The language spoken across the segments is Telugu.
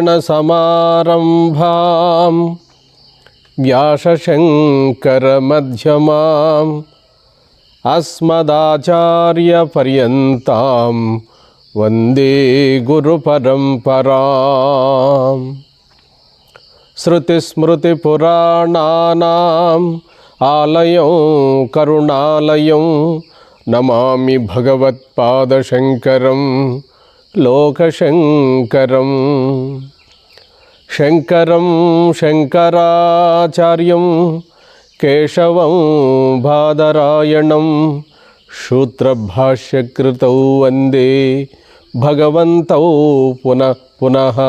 नारायणसमारम्भां व्यासशङ्करमध्यमाम् अस्मदाचार्यपर्यन्तां वन्दे गुरुपरम्पराम् श्रुतिस्मृतिपुराणानाम् आलयं करुणालयं नमामि भगवत्पादशङ्करं लोकशङ्करम् శంకరం శంకరాచార్యం కేశవం బాదరాయణం శూత్రభాష్యకృతౌ వందే భగవంతౌ పునః పునః.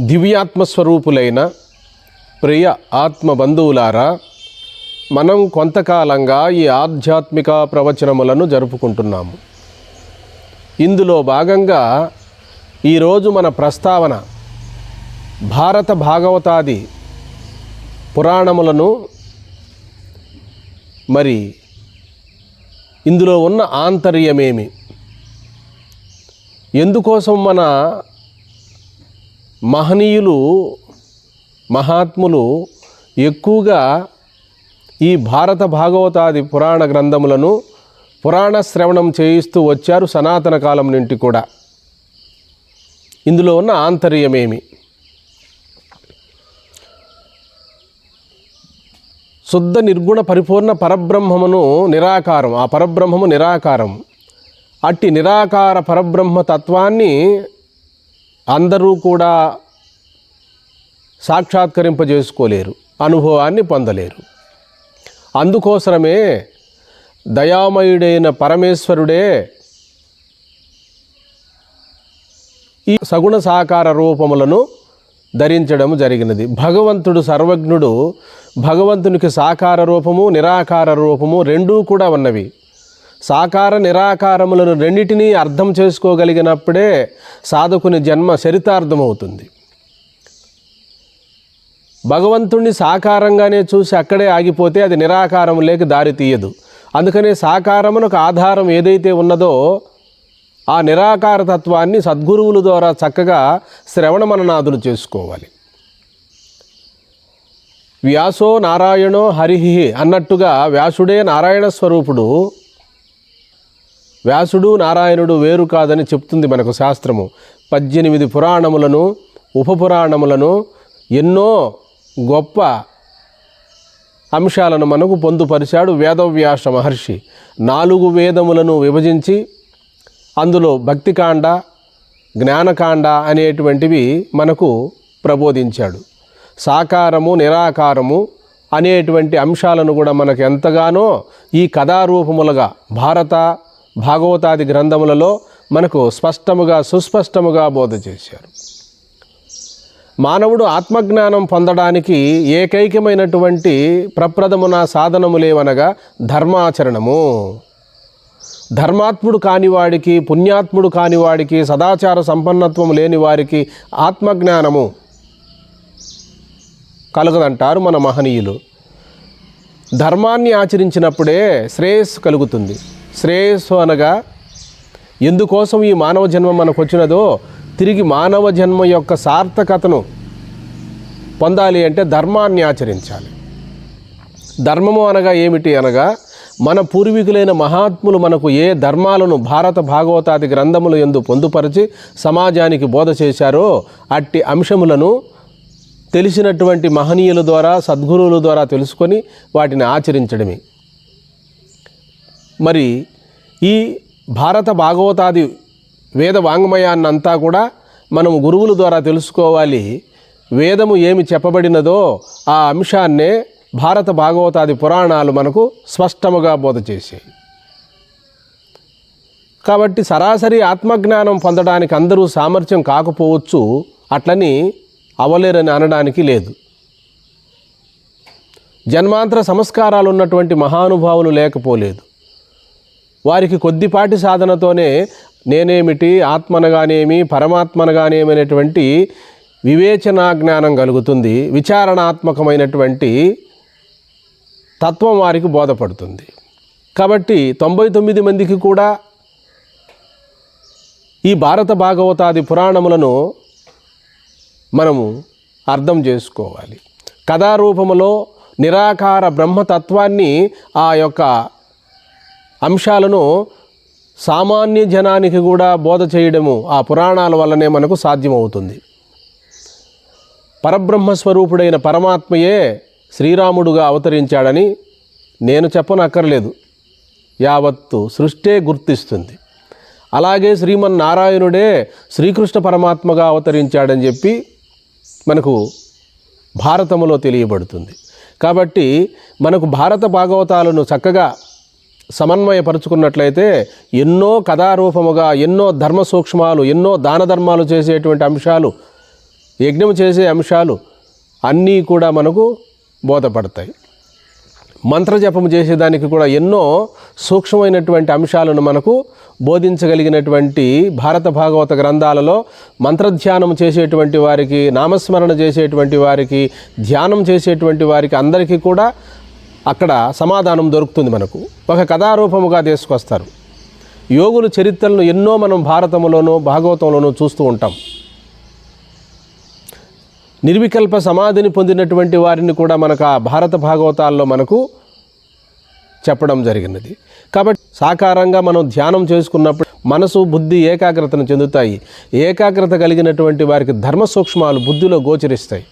దివ్యాత్మస్వరూపులైన ప్రియ ఆత్మబంధువులారా మనం కొంతకాలంగా ఈ ఆధ్యాత్మిక ప్రవచనములను జరుపుకుంటున్నాము. ఇందులో భాగంగా ఈరోజు మన ప్రస్తావన భారత భాగవతాది పురాణములను మరి ఇందులో ఉన్న ఆంతర్యమేమి? ఎందుకోసం మన మహనీయులు మహాత్ములు ఎక్కువగా ఈ భారత భాగవతాది పురాణ గ్రంథములను పురాణ శ్రవణం చేయిస్తూ వచ్చారు సనాతన కాలం నుండి కూడా. ఇందులో ఉన్న ఆంతర్యమేమి? శుద్ధ నిర్గుణ పరిపూర్ణ పరబ్రహ్మమును నిరాకారం. ఆ పరబ్రహ్మము నిరాకారం. అట్టి నిరాకార పరబ్రహ్మ తత్వాన్ని అందరూ కూడా సాక్షాత్కరింపజేసుకోలేరు. అనుభవాన్ని పొందలేరు. అందుకోసమే దయామయుడైన పరమేశ్వరుడే ఈ సగుణ సాకార రూపములను ధరించడం జరిగినది. భగవంతుడు సర్వజ్ఞుడు భగవంతునికి సాకార రూపము నిరాకార రూపము రెండూ కూడా ఉన్నవి. సాకార నిరాకారములను రెండింటినీ అర్థం చేసుకోగలిగినప్పుడే సాధకుని జన్మ చరితార్థమవుతుంది. భగవంతుణ్ణి సాకారంగానే చూసి అక్కడే ఆగిపోతే అది నిరాకారం లేక దారి తీయదు. అందుకనే సాకారమునకు ఆధారం ఏదైతే ఉన్నదో ఆ నిరాకార తత్వాన్ని సద్గురువుల ద్వారా చక్కగా శ్రవణ మననాదులు చేసుకోవాలి. వ్యాసో నారాయణో హరిహి అన్నట్టుగా వ్యాసుడే నారాయణ స్వరూపుడు. వ్యాసుడు నారాయణుడు వేరు కాదని చెప్తుంది మనకు శాస్త్రము. పద్దెనిమిది పురాణములను ఉపపురాణములను ఎన్నో గొప్ప అంశాలను మనకు పొందుపరిచాడు వేదవ్యాస మహర్షి. నాలుగు వేదములను విభజించి అందులో భక్తికాండ జ్ఞానకాండ అనేటువంటివి మనకు ప్రబోధించాడు. సాకారము నిరాకారము అనేటువంటి అంశాలను కూడా మనకు ఎంతగానో ఈ కథారూపములుగా భారత భాగవతాది గ్రంథములలో మనకు స్పష్టముగా సుస్పష్టముగా బోధ చేశారు. మానవుడు ఆత్మజ్ఞానం పొందడానికి ఏకైకమైనటువంటి ప్రప్రథమున సాధనములేవనగా ధర్మాచరణము. ధర్మాత్ముడు కానివాడికి పుణ్యాత్ముడు కానివాడికి సదాచార సంపన్నత్వం లేని వారికి ఆత్మజ్ఞానము కలగదంటారు మన మహనీయులు. ధర్మాన్ని ఆచరించినప్పుడే శ్రేయస్సు కలుగుతుంది. శ్రేయస్సు అనగా ఎందుకోసం ఈ మానవ జన్మ మనకు వచ్చినదో తిరిగి మానవ జన్మ యొక్క సార్థకతను పొందాలి అంటే ధర్మాన్ని ఆచరించాలి. ధర్మము అనగా ఏమిటి అనగా మన పూర్వీకులైన మహాత్ములు మనకు ఏ ధర్మాలను భారత భాగవతాది గ్రంథములు ఎందు పొందుపరిచి సమాజానికి బోధ చేశారో అట్టి అంశములను తెలిసినటువంటి మహనీయుల ద్వారా సద్గురువుల ద్వారా తెలుసుకొని వాటిని ఆచరించడమే. మరి ఈ భారత భాగవతాది వేద వాంగ్మయాన్నంతా కూడా మనం గురువుల ద్వారా తెలుసుకోవాలి. వేదము ఏమి చెప్పబడినదో ఆ అంశాన్నే భారత భాగవతాది పురాణాలు మనకు స్పష్టముగా బోధ చేసాయి. కాబట్టి సరాసరి ఆత్మజ్ఞానం పొందడానికి అందరూ సామర్థ్యం కాకపోవచ్చు అట్లని అవలేరని అనడానికి లేదు. జన్మాంతర సంస్కారాలు ఉన్నటువంటి మహానుభావులు లేకపోలేదు. వారికి కొద్దిపాటి సాధనతోనే నేనేమిటి ఆత్మనగానేమి పరమాత్మనగానేమి అనేటువంటి వివేచనా జ్ఞానం కలుగుతుంది విచారణాత్మకమైనటువంటి తత్వం వారికి బోధపడుతుంది. కాబట్టి తొంభై తొమ్మిది మందికి కూడా ఈ భారత భాగవతాది పురాణములను మనము అర్థం చేసుకోవాలి. కథారూపములో నిరాకార బ్రహ్మతత్వాన్ని ఆ యొక్క అంశాలను సామాన్య జనానికి కూడా బోధ చేయడము ఆ పురాణాల వల్లనే మనకు సాధ్యమవుతుంది. పరబ్రహ్మ స్వరూపుడైన పరమాత్మయే శ్రీరాముడుగా అవతరించాడని నేను చెప్పనక్కర్లేదు. యావత్తు సృష్టే గుర్తిస్తుంది. అలాగే శ్రీమన్నారాయణుడే శ్రీకృష్ణ పరమాత్మగా అవతరించాడని చెప్పి మనకు భారతములో తెలియబడుతుంది. కాబట్టి మనకు భారత భాగవతాలను చక్కగా సమన్వయపరుచుకున్నట్లయితే ఎన్నో కథారూపముగా ఎన్నో ధర్మ సూక్ష్మాలు ఎన్నో దాన ధర్మాలు చేసేటువంటి అంశాలు యజ్ఞం చేసే అంశాలు అన్నీ కూడా మనకు బోధపడతాయి. మంత్రజపం చేసేదానికి కూడా ఎన్నో సూక్ష్మమైనటువంటి అంశాలను మనకు బోధించగలిగినటువంటి భారత భాగవత గ్రంథాలలో మంత్రధ్యానం చేసేటువంటి వారికి నామస్మరణ చేసేటువంటి వారికి ధ్యానం చేసేటువంటి వారికి అందరికీ కూడా అక్కడ సమాధానం దొరుకుతుంది మనకు. ఒక కథారూపముగా తీసుకొస్తారు. యోగుల చరిత్రలను ఎన్నో మనం భారతములోనూ భాగవతంలోనూ చూస్తూ ఉంటాం. నిర్వికల్ప సమాధిని పొందినటువంటి వారిని కూడా మనకు ఆ భారత భాగవతాల్లో మనకు చెప్పడం జరిగినది. కాబట్టి సాకారంగా మనం ధ్యానం చేసుకున్నప్పుడు మనసు బుద్ధి ఏకాగ్రతను చెందుతాయి. ఏకాగ్రత కలిగినటువంటి వారికి ధర్మ సూక్ష్మాలు బుద్ధిలో గోచరిస్తాయి.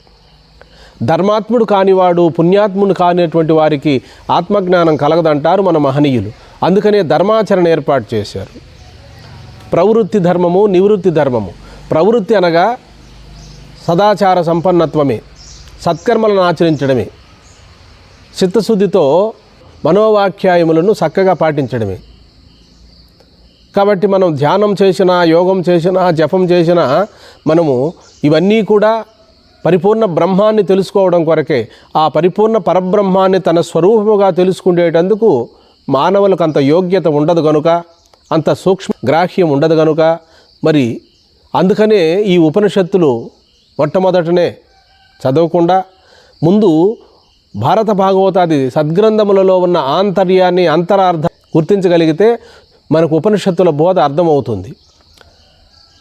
ధర్మాత్ముడు కానివాడు పుణ్యాత్ముడు కానిటువంటి వారికి ఆత్మజ్ఞానం కలగదంటారు మన మహనీయులు. అందుకనే ధర్మాచరణ ఏర్పాటు చేశారు. ప్రవృత్తి ధర్మము నివృత్తి ధర్మము. ప్రవృత్తి అనగా సదాచార సంపన్నత్వమే సత్కర్మలను ఆచరించడమే చిత్తశుద్ధితో మనోవాఖ్యాయములను చక్కగా పాటించడమే. కాబట్టి మనం ధ్యానం చేసినా యోగం చేసినా జపం చేసినా మనము ఇవన్నీ కూడా పరిపూర్ణ బ్రహ్మాన్ని తెలుసుకోవడం కొరకే ఆ పరిపూర్ణ పరబ్రహ్మాన్ని తన స్వరూపముగా తెలుసుకునేటందుకు మానవులకు అంత యోగ్యత ఉండదు గనుక అంత సూక్ష్మ గ్రాహ్యం ఉండదు గనుక మరి అందుకనే ఈ ఉపనిషత్తులు మొట్టమొదటనే చదవకుండా ముందు భారత భాగవతాది సద్గ్రంథములలో ఉన్న ఆంతర్యాన్ని అంతరార్థం గుర్తించగలిగితే మనకు ఉపనిషత్తుల బోధ అర్థమవుతుంది.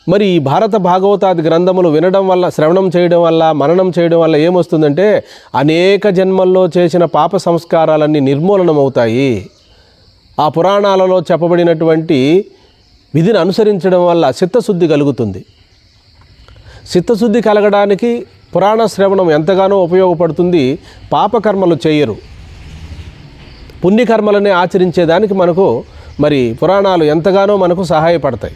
మరి ఈ భారత భాగవతాది గ్రంథములు వినడం వల్ల శ్రవణం చేయడం వల్ల మననం చేయడం వల్ల ఏమొస్తుందంటే అనేక జన్మల్లో చేసిన పాప సంస్కారాలన్నీ నిర్మూలనమవుతాయి. ఆ పురాణాలలో చెప్పబడినటువంటి విధిని అనుసరించడం వల్ల చిత్తశుద్ధి కలుగుతుంది. చిత్తశుద్ధి కలగడానికి పురాణ శ్రవణం ఎంతగానో ఉపయోగపడుతుంది పాపకర్మలు చేయరు. పుణ్యకర్మలనే ఆచరించేదానికి మనకు మరి పురాణాలు ఎంతగానో మనకు సహాయపడతాయి.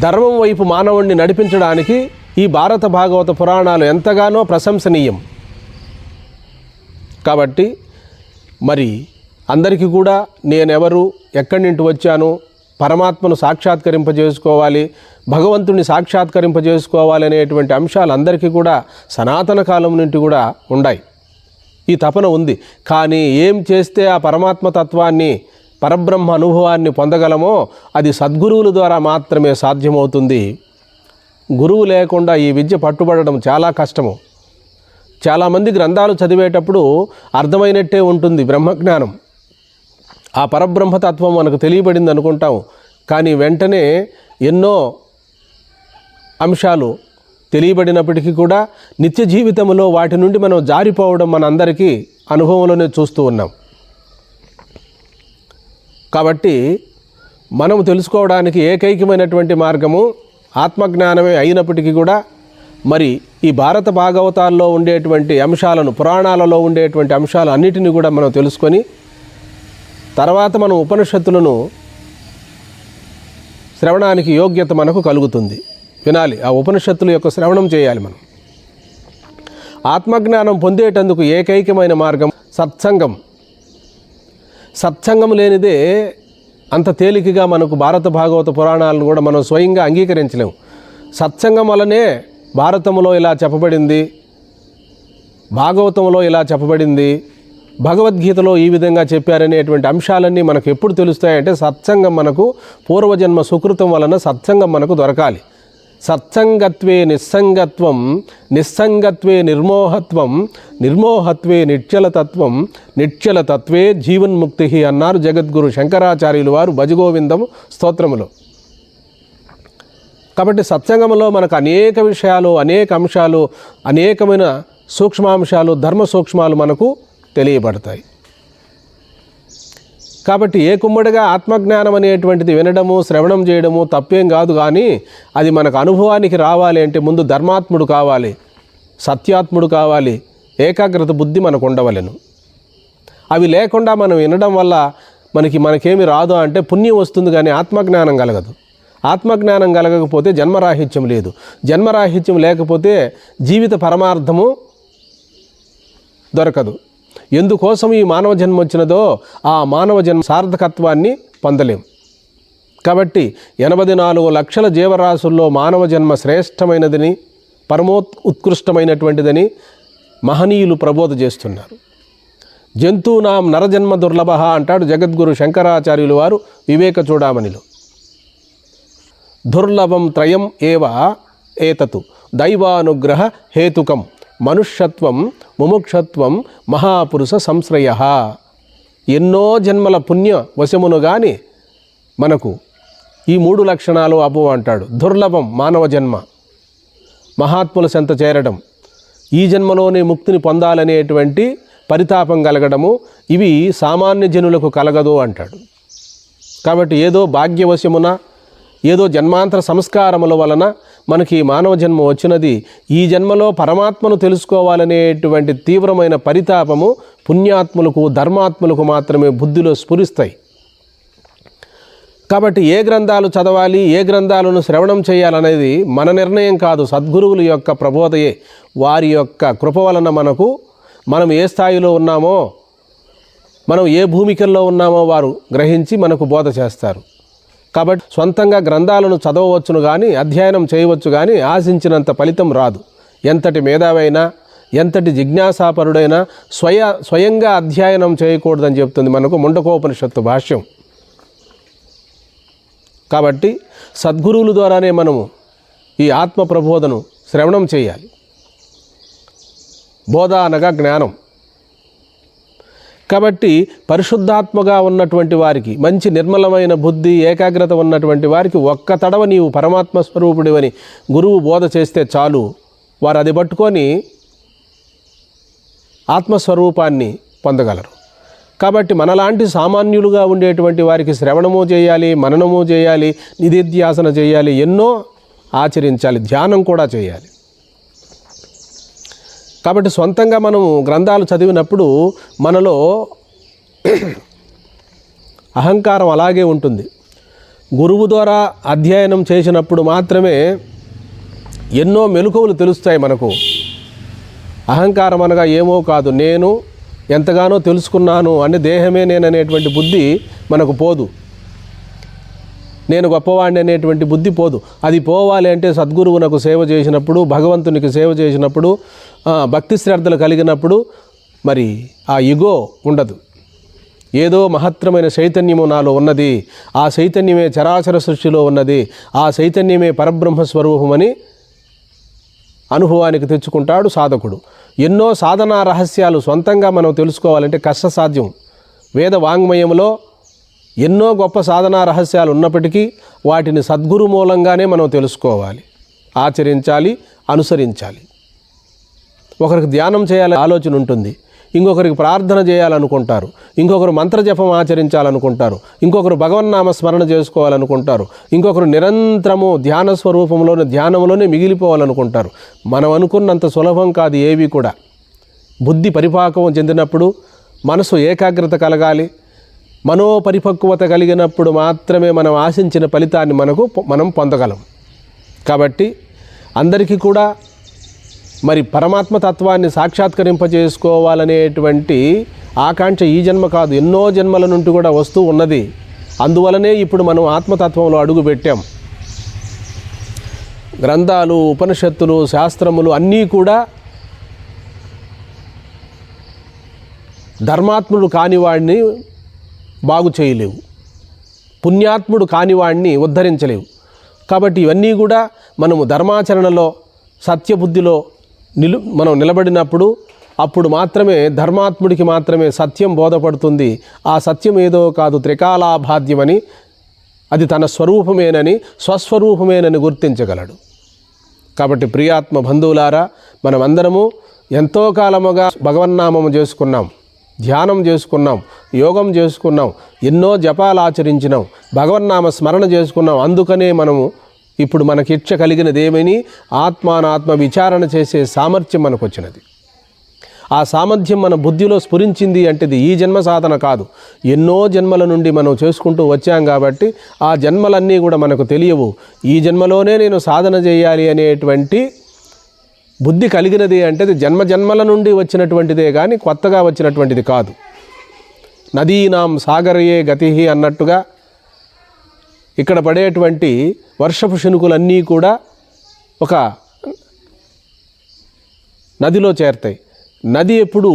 ధర్మం వైపు మానవుణ్ణి నడిపించడానికి ఈ భారత భాగవత పురాణాలు ఎంతగానో ప్రశంసనీయం. కాబట్టి మరి అందరికీ కూడా నేనెవరు ఎక్కడి నుండి వచ్చాను పరమాత్మను సాక్షాత్కరింపజేసుకోవాలి భగవంతుని సాక్షాత్కరింపజేసుకోవాలి అనేటువంటి అంశాలు అందరికీ కూడా సనాతన కాలం నుండి కూడా ఉన్నాయి ఈ తపన ఉంది. కానీ ఏం చేస్తే ఆ పరమాత్మ తత్వాన్ని పరబ్రహ్మ అనుభవాన్ని పొందగలమో అది సద్గురువుల ద్వారా మాత్రమే సాధ్యమవుతుంది. గురువు లేకుండా ఈ విద్య పట్టుబడడం చాలా కష్టము. చాలామంది గ్రంథాలు చదివేటప్పుడు అర్థమైనట్టే ఉంటుంది బ్రహ్మజ్ఞానం. ఆ పరబ్రహ్మతత్వం మనకు తెలియబడింది అనుకుంటాం. కానీ వెంటనే ఎన్నో అంశాలు తెలియబడినప్పటికీ కూడా నిత్య జీవితంలో వాటి నుండి మనం జారిపోవడం మనందరికీ అనుభవంలోనే చూస్తూ ఉన్నాం. కాబట్టి మనం తెలుసుకోవడానికి ఏకైకమైనటువంటి మార్గము ఆత్మజ్ఞానమే అయినప్పటికీ కూడా మరి ఈ భారత భాగవతాల్లో ఉండేటువంటి అంశాలను పురాణాలలో ఉండేటువంటి అంశాలు అన్నిటిని కూడా మనం తెలుసుకొని తర్వాత మనం ఉపనిషత్తులను శ్రవణానికి యోగ్యత మనకు కలుగుతుంది. వినాలి. ఆ ఉపనిషత్తుల యొక్క శ్రవణం చేయాలి మనం. ఆత్మజ్ఞానం పొందేటందుకు ఏకైకమైన మార్గం సత్సంగం. సత్సంగం లేనిదే అంత తేలికగా మనకు భారత భాగవత పురాణాలను కూడా మనం స్వయంగా అంగీకరించలేము. సత్సంగం వలనే భారతములో ఇలా చెప్పబడింది భాగవతంలో ఇలా చెప్పబడింది భగవద్గీతలో ఈ విధంగా చెప్పారనేటువంటి అంశాలన్నీ మనకు ఎప్పుడు తెలుస్తాయంటే సత్సంగం మనకు పూర్వజన్మ సుకృతం వలన సత్సంగం మనకు దొరకాలి. సత్సంగత్వే నిస్సంగత్వం నిస్సంగత్వే నిర్మోహత్వం నిర్మోహత్వే నిశ్చలతత్వం నిశ్చలతత్వే జీవన్ముక్తి అన్నారు జగద్గురు శంకరాచార్యులు వారు భజగోవిందం స్తోత్రములో. కాబట్టి సత్సంగంలో మనకు అనేక విషయాలు అనేక అంశాలు అనేకమైన సూక్ష్మాంశాలు ధర్మ సూక్ష్మాలు మనకు తెలియబడతాయి. కాబట్టి ఏ కుమ్మడిగా ఆత్మజ్ఞానం అనేటువంటిది వినడము శ్రవణం చేయడము తప్పేం కాదు కానీ అది మనకు అనుభవానికి రావాలి అంటే ముందు ధర్మాత్ముడు కావాలి సత్యాత్ముడు కావాలి ఏకాగ్రత బుద్ధి మనకు ఉండవలెను. అవి లేకుండా మనం వినడం వల్ల మనకి మనకేమి రాదు అంటే పుణ్యం వస్తుంది కానీ ఆత్మజ్ఞానం కలగదు. ఆత్మజ్ఞానం కలగకపోతే జన్మరాహిత్యం లేదు. జన్మరాహిత్యం లేకపోతే జీవిత పరమార్థము దొరకదు. ఎందుకోసం ఈ మానవ జన్మ వచ్చినదో ఆ మానవ జన్మ సార్థకత్వాన్ని పొందలేం. కాబట్టి ఎనభై నాలుగు లక్షల జీవరాశుల్లో మానవ జన్మ శ్రేష్టమైనదని పరమోత్ ఉత్కృష్టమైనటువంటిదని మహనీయులు ప్రబోధ చేస్తున్నారు. జంతువునాం నరజన్మ దుర్లభ అంటాడు జగద్గురు శంకరాచార్యులు వారు వివేక చూడామణిలో. దుర్లభం త్రయం ఏవ ఏతతు దైవానుగ్రహ హేతుకం. మనుష్యత్వం ముముక్షత్వం మహాపురుష సంశ్రయ. ఎన్నో జన్మల పుణ్య వశమును గాని మనకు ఈ మూడు లక్షణాలు అబు అంటాడు. దుర్లభం మానవ జన్మ. మహాత్ముల సెంత చేరడం. ఈ జన్మలోనే ముక్తిని పొందాలనేటువంటి పరితాపం కలగడము ఇవి సామాన్య జనులకు కలగదు అంటాడు. కాబట్టి ఏదో భాగ్యవశమున ఏదో జన్మాంతర సంస్కారముల వలన మనకి మానవ జన్మ వచ్చినది. ఈ జన్మలో పరమాత్మను తెలుసుకోవాలనేటువంటి తీవ్రమైన పరితాపము పుణ్యాత్ములకు ధర్మాత్ములకు మాత్రమే బుద్ధిలో స్ఫురిస్తాయి. కాబట్టి ఏ గ్రంథాలు చదవాలి ఏ గ్రంథాలను శ్రవణం చేయాలనేది మన నిర్ణయం కాదు. సద్గురువుల యొక్క ప్రబోధయే. వారి యొక్క కృప వలన మనకు మనం ఏ స్థాయిలో ఉన్నామో మనం ఏ భూమికల్లో ఉన్నామో వారు గ్రహించి మనకు బోధ చేస్తారు. కాబట్టి సొంతంగా గ్రంథాలను చదవవచ్చును కానీ అధ్యయనం చేయవచ్చు కానీ ఆశించినంత ఫలితం రాదు. ఎంతటి మేధావైనా ఎంతటి జిజ్ఞాసాపరుడైనా స్వయ స్వయంగా అధ్యయనం చేయకూడదని చెప్తుంది మనకు ముండకోపనిషత్తు భాష్యం. కాబట్టి సద్గురువుల ద్వారానే మనము ఈ ఆత్మ ప్రబోధను శ్రవణం చేయాలి. బోధ అనగా జ్ఞానం. కాబట్టి పరిశుద్ధాత్మగా ఉన్నటువంటి వారికి మంచి నిర్మలమైన బుద్ధి ఏకాగ్రత ఉన్నటువంటి వారికి ఒక్క తడవ నీవు పరమాత్మ స్వరూపుడివని గురువు బోధ చేస్తే చాలు. వారు అది పట్టుకొని ఆత్మస్వరూపాన్ని పొందగలరు. కాబట్టి మనలాంటి సామాన్యులుగా ఉండేటువంటి వారికి శ్రవణము చేయాలి మననము చేయాలి నిధిధ్యాసన చేయాలి ఎన్నో ఆచరించాలి ధ్యానం కూడా చేయాలి. కాబట్టి సొంతంగా మనం గ్రంథాలు చదివినప్పుడు మనలో అహంకారం అలాగే ఉంటుంది. గురువు ద్వారా అధ్యయనం చేసినప్పుడు మాత్రమే ఎన్నో మెలకువలు తెలుస్తాయి మనకు. అహంకారం అనగా ఏమో కాదు నేను ఎంతగానో తెలుసుకున్నాను అని దేహమే నేననేటువంటి బుద్ధి మనకు పోదు. నేను గొప్పవాడిని అనేటువంటి బుద్ధి పోదు. అది పోవాలి అంటే సద్గురువునకు సేవ చేసినప్పుడు భగవంతునికి సేవ చేసినప్పుడు భక్తి శ్రద్ధలు కలిగినప్పుడు మరి ఆ ఇగో ఉండదు. ఏదో మహత్తరమైన చైతన్యము నాలో ఉన్నది. ఆ చైతన్యమే చరాచర సృష్టిలో ఉన్నది. ఆ చైతన్యమే పరబ్రహ్మ స్వరూపమని అనుభవానికి తెచ్చుకుంటాడు సాధకుడు. ఎన్నో సాధనా రహస్యాలు సొంతంగా మనం తెలుసుకోవాలంటే కష్టసాధ్యం. వేద వాంగ్మయంలో ఎన్నో గొప్ప సాధనా రహస్యాలు ఉన్నప్పటికీ వాటిని సద్గురు మూలంగానే మనం తెలుసుకోవాలి ఆచరించాలి అనుసరించాలి. ఒకరికి ధ్యానం చేయాలని ఆలోచన ఉంటుంది ఇంకొకరికి ప్రార్థన చేయాలనుకుంటారు ఇంకొకరు మంత్రజపం ఆచరించాలనుకుంటారు ఇంకొకరు భగవన్నామ స్మరణ చేసుకోవాలనుకుంటారు ఇంకొకరు నిరంతరము ధ్యాన స్వరూపంలోనే ధ్యానంలోనే మిగిలిపోవాలనుకుంటారు. మనం అనుకున్నంత సులభం కాదు ఏవి కూడా. బుద్ధి పరిపాకం చెందినప్పుడు మనసు ఏకాగ్రత కలగాలి మనోపరిపక్వత కలిగినప్పుడు మాత్రమే మనం ఆశించిన ఫలితాన్ని మనకు మనం పొందగలం. కాబట్టి అందరికీ కూడా మరి పరమాత్మ తత్వాన్ని సాక్షాత్కరింపజేసుకోవాలనేటువంటి ఆకాంక్ష ఈ జన్మ కాదు ఎన్నో జన్మల నుండి కూడా వస్తూ ఉన్నది. అందువలనే ఇప్పుడు మనం ఆత్మతత్వంలో అడుగు పెట్టాం. గ్రంథాలు ఉపనిషత్తులు శాస్త్రములు అన్నీ కూడా ధర్మాత్ముడు కానివాడిని బాగు చేయలేవు. పుణ్యాత్ముడు కానివాడిని ఉద్ధరించలేవు. కాబట్టి ఇవన్నీ కూడా మనము ధర్మాచరణలో సత్యబుద్ధిలో నిలు మనం నిలబడినప్పుడు అప్పుడు మాత్రమే ధర్మాత్ముడికి మాత్రమే సత్యం బోధపడుతుంది. ఆ సత్యం ఏదో కాదు త్రికాలాభాద్యమని అది తన స్వరూపమేనని స్వస్వరూపమేనని గుర్తించగలడు. కాబట్టి ప్రియాత్మ బంధువులారా మనమందరము ఎంతో కాలముగా భగవన్నామము చేసుకున్నాం. ధ్యానం చేసుకున్నాం యోగం చేసుకున్నాం ఎన్నో జపాలు ఆచరించినాం భగవన్నామ స్మరణ చేసుకున్నాం. అందుకనే మనము ఇప్పుడు మనకి ఇచ్చ కలిగినదేమని ఆత్మానాత్మ విచారణ చేసే సామర్థ్యం మనకు వచ్చినది ఆ సామర్థ్యం మన బుద్ధిలో స్ఫురించింది అంటేది ఈ జన్మ సాధన కాదు. ఎన్నో జన్మల నుండి మనం చేసుకుంటూ వచ్చాం కాబట్టి ఆ జన్మలన్నీ కూడా మనకు తెలియవు. ఈ జన్మలోనే నేను సాధన చేయాలి అనేటువంటి బుద్ధి కలిగినది అంటే అది జన్మ జన్మల నుండి వచ్చినటువంటిదే కానీ కొత్తగా వచ్చినటువంటిది కాదు. నదీనాం సాగరయే గతి అన్నట్టుగా ఇక్కడ పడేటువంటి వర్షపు శనుకులన్నీ కూడా ఒక నదిలో చేరతాయి. నది ఎప్పుడు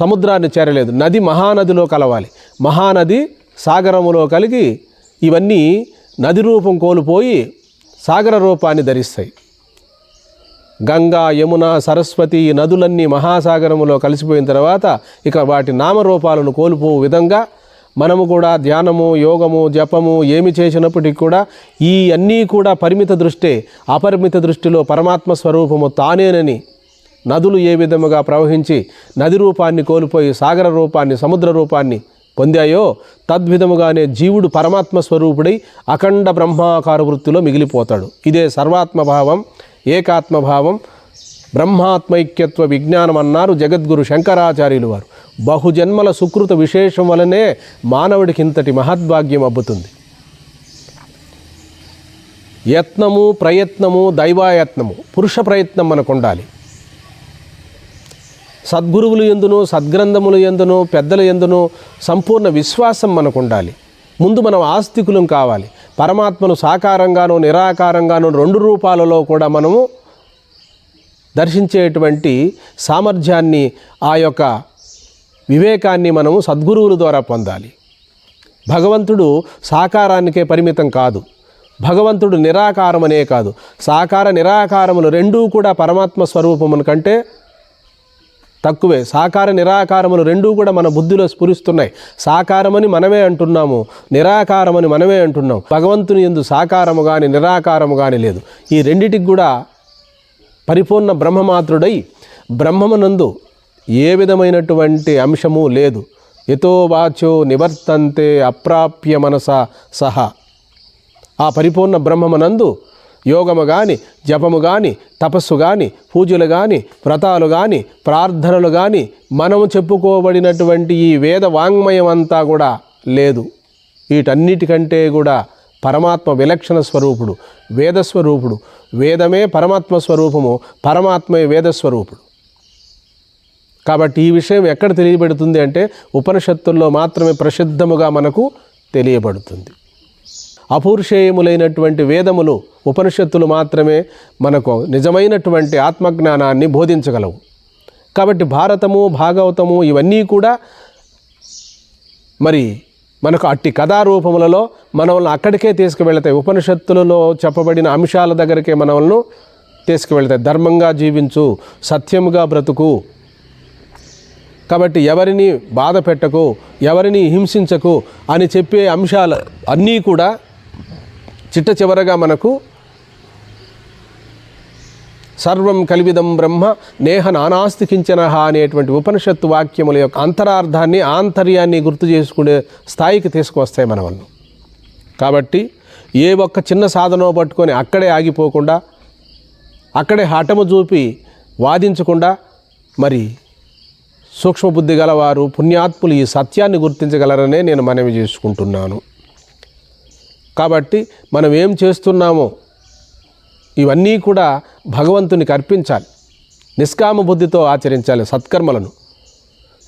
సముద్రాన్ని చేరలేదు. నది మహానదిలో కలవాలి. మహానది సాగరములో కలిగి ఇవన్నీ నది రూపం కోల్పోయి సాగర రూపాన్ని ధరిస్తాయి. గంగా యమున సరస్వతి ఈ నదులన్నీ మహాసాగరములో కలిసిపోయిన తర్వాత ఇక వాటి నామరూపాలను కోల్పోవు విధంగా మనము కూడా ధ్యానము యోగము జపము ఏమి చేసినప్పటికీ కూడా ఈ అన్నీ కూడా పరిమిత దృష్టే అపరిమిత దృష్టిలో పరమాత్మ స్వరూపము తానేనని నదులు ఏ విధముగా ప్రవహించి నది రూపాన్ని కోల్పోయి సాగర రూపాన్ని సముద్ర రూపాన్ని పొందాయో తద్విధముగానే జీవుడు పరమాత్మ స్వరూపుడై అఖండ బ్రహ్మాకార వృత్తిలో మిగిలిపోతాడు. ఇదే సర్వాత్మభావం ఏకాత్మభావం బ్రహ్మాత్మైక్యత్వ విజ్ఞానం అన్నారు జగద్గురు శంకరాచార్యులు వారు. బహుజన్మల సుకృత విశేషం వలనే మానవుడికి ఇంతటి మహద్భాగ్యం అబ్బుతుంది. యత్నము ప్రయత్నము దైవాయత్నము పురుష ప్రయత్నం మనకు ఉండాలి. సద్గురువులు ఎందును సద్గ్రంథములు ఎందును పెద్దలు ఎందును సంపూర్ణ విశ్వాసం మనకు ఉండాలి. ముందు మనం ఆస్తికులం కావాలి. పరమాత్మను సాకారంగాను నిరాకారంగాను రెండు రూపాలలో కూడా మనము దర్శించేటువంటి సామర్థ్యాన్ని ఆ యొక్క వివేకాన్ని మనము సద్గురువుల ద్వారా పొందాలి. భగవంతుడు సాకారానికే పరిమితం కాదు. భగవంతుడు నిరాకారమనే కాదు. సాకార నిరాకారములు రెండూ కూడా పరమాత్మ స్వరూపమును కంటే తక్కువే. సాకార నిరాకారములు రెండూ కూడా మన బుద్ధిలో స్ఫురిస్తున్నాయి. సాకారమని మనమే అంటున్నాము. నిరాకారమని మనమే అంటున్నాం. భగవంతుని ఎందు సాకారము కానీ నిరాకారము కానీ లేదు. ఈ రెండిటికి కూడా పరిపూర్ణ బ్రహ్మమాత్రుడై బ్రహ్మమునందు ఏ విధమైనటువంటి అంశము లేదు. ఎతో వాచో నివర్తంతే అప్రాప్య మనస సహా. ఆ పరిపూర్ణ బ్రహ్మమునందు యోగము కానీ జపము కానీ తపస్సు కానీ పూజలు కానీ వ్రతాలు కానీ ప్రార్థనలు కానీ మనము చెప్పుకోబడినటువంటి ఈ వేద వాంగ్మయం అంతా కూడా లేదు. వీటన్నిటికంటే కూడా పరమాత్మ విలక్షణ స్వరూపుడు వేదస్వరూపుడు వేదమే పరమాత్మ స్వరూపము పరమాత్మే వేదస్వరూపుడు కాబట్టి ఈ విషయం ఎక్కడ తెలియబడుతుంది అంటే ఉపనిషత్తుల్లో మాత్రమే ప్రసిద్ధముగా మనకు తెలియబడుతుంది. అపూర్షేయములైనటువంటి వేదములు ఉపనిషత్తులు మాత్రమే మనకు నిజమైనటువంటి ఆత్మజ్ఞానాన్ని బోధించగలవు. కాబట్టి భారతము భాగవతము ఇవన్నీ కూడా మరి మనకు అట్టి కథారూపములలో మనల్ని అక్కడికే తీసుకువెళతాయి. ఉపనిషత్తులలో చెప్పబడిన అంశాల దగ్గరికే మనల్ని తీసుకువెళతాయి. ధర్మంగా జీవించు సత్యముగా బ్రతుకు. కాబట్టి ఎవరిని బాధ పెట్టకు ఎవరిని హింసించకు అని చెప్పే అంశాలు అన్నీ కూడా చిట్ట చివరగా మనకు సర్వం కలివిదం బ్రహ్మ నేహ నానాస్తి కించనహ అనేటువంటి ఉపనిషత్తు వాక్యముల యొక్క అంతరార్థాన్ని ఆంతర్యాన్ని గుర్తు చేసుకునే స్థాయికి తీసుకువస్తాయి మనవన్ను కాబట్టి ఏ ఒక్క చిన్న సాధనో పట్టుకొని అక్కడే ఆగిపోకుండా అక్కడే హఠము చూపి వాదించకుండా మరి సూక్ష్మబుద్ధి గలవారు పుణ్యాత్ములు ఈ సత్యాన్ని గుర్తించగలరనే నేను మనవి చేసుకుంటున్నాను. కాబట్టి మనం ఏం చేస్తున్నామో ఇవన్నీ కూడా భగవంతునికి అర్పించాలి. నిష్కామ బుద్ధితో ఆచరించాలి సత్కర్మలను.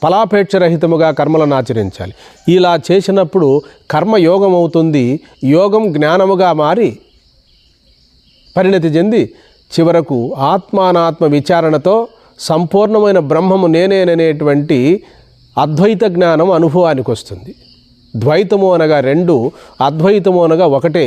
ఫలాపేక్షరహితముగా కర్మలను ఆచరించాలి. ఇలా చేసినప్పుడు కర్మ యోగం అవుతుంది యోగం జ్ఞానముగా మారి పరిణతి చెంది చివరకు ఆత్మానాత్మ విచారణతో సంపూర్ణమైన బ్రహ్మము నేనేననేటువంటి అద్వైత జ్ఞానం అనుభవానికి వస్తుంది ద్వైతము అనగా రెండు అద్వైతము అనగా ఒకటే.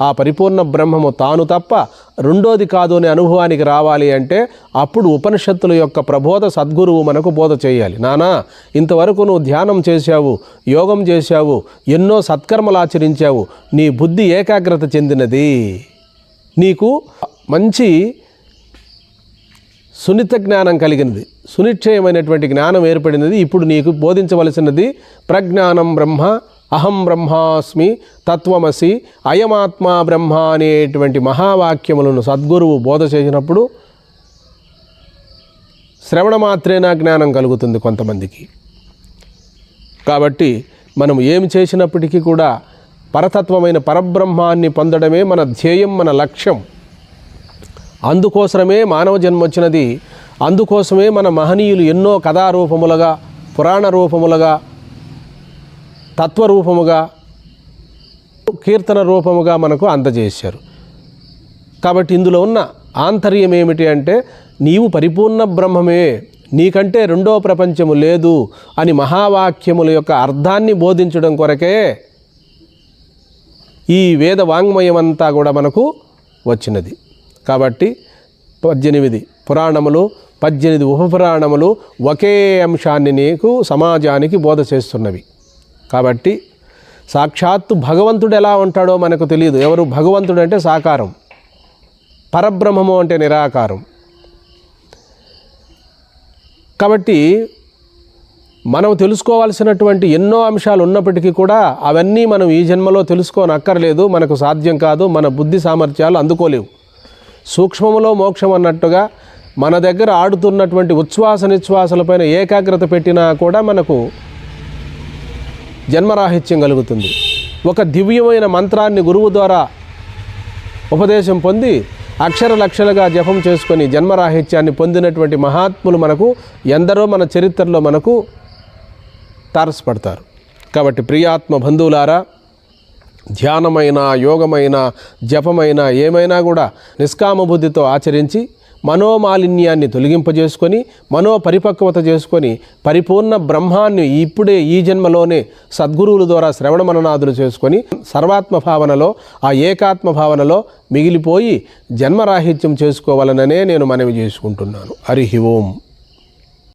ఆ పరిపూర్ణ బ్రహ్మము తాను తప్ప రెండోది కాదు అనే అనుభవానికి రావాలి అంటే అప్పుడు ఉపనిషత్తుల యొక్క ప్రబోధ సద్గురువు మనకు బోధ చేయాలి. నానా ఇంతవరకు నువ్వు ధ్యానం చేశావు యోగం చేశావు ఎన్నో సత్కర్మలు ఆచరించావు నీ బుద్ధి ఏకాగ్రత చెందినది. నీకు మంచి సున్నిత జ్ఞానం కలిగినది. సునిశ్చయమైనటువంటి జ్ఞానం ఏర్పడినది. ఇప్పుడు నీకు బోధించవలసినది ప్రజ్ఞానం బ్రహ్మ అహం బ్రహ్మాస్మి తత్వమసి అయమాత్మా బ్రహ్మ అనేటువంటి మహావాక్యములను సద్గురువు బోధ చేసినప్పుడు శ్రవణ మాత్రేనా జ్ఞానం కలుగుతుంది కొంతమందికి. కాబట్టి మనం ఏమి చేసినప్పటికీ కూడా పరతత్వమైన పరబ్రహ్మాన్ని పొందడమే మన ధ్యేయం మన లక్ష్యం. అందుకోసమే మానవ జన్మ వచ్చినది. అందుకోసమే మన మహనీయులు ఎన్నో కథారూపములుగా పురాణ రూపములుగా తత్వరూపముగా కీర్తన రూపముగా మనకు అందజేశారు. కాబట్టి ఇందులో ఉన్న ఆంతర్యం ఏమిటి అంటే నీవు పరిపూర్ణ బ్రహ్మమే నీకంటే రెండో ప్రపంచము లేదు అని మహావాక్యముల యొక్క అర్థాన్ని బోధించడం కొరకే ఈ వేద వాంగ్మయమంతా కూడా మనకు వచ్చినది. కాబట్టి పద్దెనిమిది పురాణములు పద్దెనిమిది ఉపపురాణములు ఒకే అంశాన్ని నీకు సమాజానికి బోధ చేస్తున్నవి. కాబట్టి సాక్షాత్తు భగవంతుడు ఎలా ఉంటాడో మనకు తెలియదు ఎవరు భగవంతుడు అంటే సాకారం. పరబ్రహ్మము అంటే నిరాకారం. కాబట్టి మనం తెలుసుకోవాల్సినటువంటి ఎన్నో అంశాలు ఉన్నప్పటికీ కూడా అవన్నీ మనం ఈ జన్మలో తెలుసుకోనక్కర్లేదు. మనకు సాధ్యం కాదు. మన బుద్ధి సామర్థ్యాలు అందుకోలేవు. సూక్ష్మములో మోక్షం అన్నట్టుగా మన దగ్గర ఆడుతున్నటువంటి ఉచ్ఛ్వాస నిశ్వాసలపైన ఏకాగ్రత పెట్టినా కూడా మనకు జన్మరాహిత్యం కలుగుతుంది. ఒక దివ్యమైన మంత్రాన్ని గురువు ద్వారా ఉపదేశం పొంది అక్షర లక్షలుగా జపం చేసుకొని జన్మరాహిత్యాన్ని పొందినటువంటి మహాత్ములు మనకు ఎందరో మన చరిత్రలో మనకు తారసపడతారు. కాబట్టి ప్రియాత్మ బంధువులారా ధ్యానమైన యోగమైన జపమైన ఏమైనా కూడా నిష్కామ బుద్ధితో ఆచరించి మనోమాలిన్యాన్ని తొలగింపజేసుకొని మనో పరిపక్వత చేసుకొని పరిపూర్ణ బ్రహ్మాన్ని ఇప్పుడే ఈ జన్మలోనే సద్గురువుల ద్వారా శ్రవణ మననాదులు చేసుకొని సర్వాత్మ భావనలో ఆ ఏకాత్మ భావనలో మిగిలిపోయి జన్మరాహిత్యం చేసుకోవాలననే నేను మనవి చేసుకుంటున్నాను. హరి ఓం.